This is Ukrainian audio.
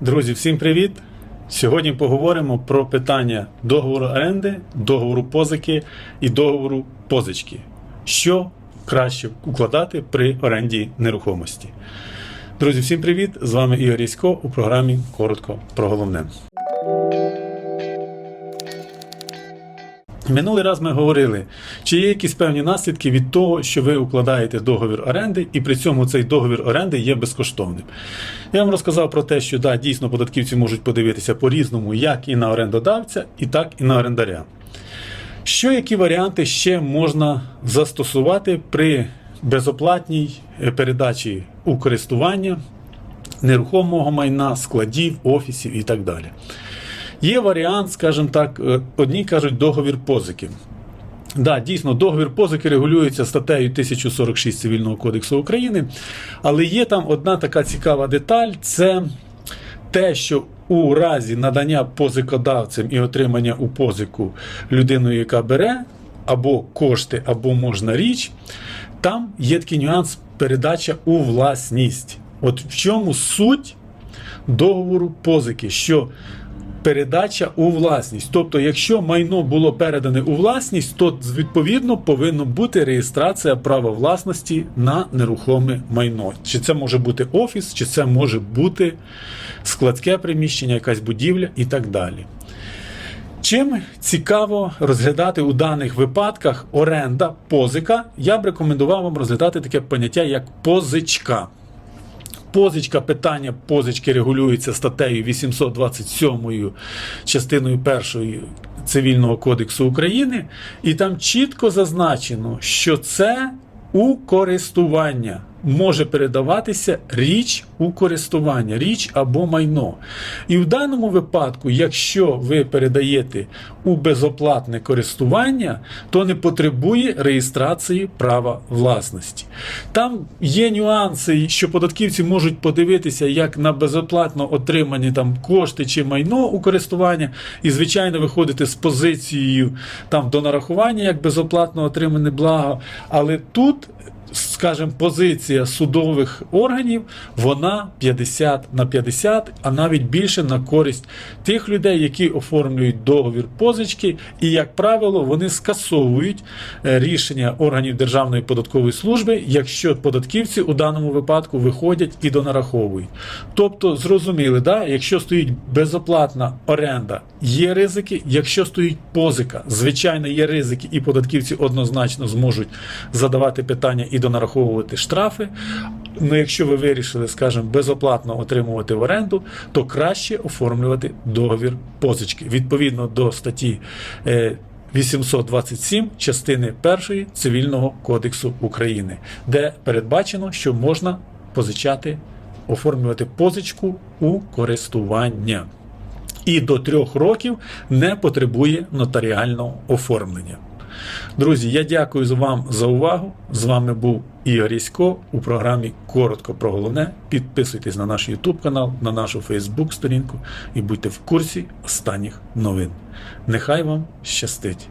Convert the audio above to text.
Друзі, всім привіт! Сьогодні поговоримо про питання договору оренди, договору позики і договору позички. Що краще укладати при оренді нерухомості. Друзі, всім привіт! З вами Ігор Ісько у програмі Коротко про головне. Минулий раз ми говорили, чи є якісь певні наслідки від того, що ви укладаєте договір оренди, і при цьому цей договір оренди є безкоштовним. Я вам розказав про те, що да, дійсно податківці можуть подивитися по-різному, як і на орендодавця, і так і на орендаря. Що які варіанти ще можна застосувати при безоплатній е, передачі у користування нерухомого майна, складів, офісів і так далі? Є варіант, скажімо так, е, одні кажуть договір позики. Да, дійсно, договір позики регулюється статтею 1046 Цивільного кодексу України, але є там одна така цікава деталь: це те, що у разі надання позикодавцем і отримання у позику людиною, яка бере або кошти, або можна річ, там є такий нюанс передача у власність. От в чому суть договору позики, що передача у власність. Тобто, якщо майно було передане у власність, то відповідно повинна бути реєстрація права власності на нерухоме майно. Чи це може бути офіс, чи це може бути складське приміщення, якась будівля і так далі. Чим цікаво розглядати у даних випадках оренда, позика, я б рекомендував вам розглядати таке поняття як позичка. Позичка, питання позички регулюється статтею 827 частиною 1 Цивільного кодексу України, і там чітко зазначено, що це у користування може передаватися річ у користування, річ або майно. І в даному випадку, якщо ви передаєте у безоплатне користування, то не потребує реєстрації права власності. Там є нюанси, що податківці можуть подивитися, як на безоплатно отримані там кошти чи майно у користування, і, звичайно, виходити з позицією там до нарахування як безоплатно отримане благо. Але тут скажімо, позиція судових органів, вона 50 на 50, а навіть більше на користь тих людей, які оформлюють договір позички, і, як правило, вони скасовують е, рішення органів Державної податкової служби, якщо податківці у даному випадку виходять і донараховують. Тобто, зрозуміли, да, якщо стоїть безоплатна оренда, є ризики, якщо стоїть позика, звичайно, є ризики, і податківці однозначно зможуть задавати питання і донараховувати штрафи. Ну, якщо ви вирішили, скажімо, безоплатно отримувати в оренду, то краще оформлювати договір позички відповідно до статті. е, 827 частини 1 Цивільного кодексу України, де передбачено, що можна позичати, оформлювати позичку у користування. І до трьох років не потребує нотаріального оформлення. Друзі, я дякую вам за увагу. З вами був Ігор Ісько у програмі Коротко про головне. Підписуйтесь на наш YouTube канал, на нашу Facebook сторінку і будьте в курсі останніх новин. Нехай вам щастить!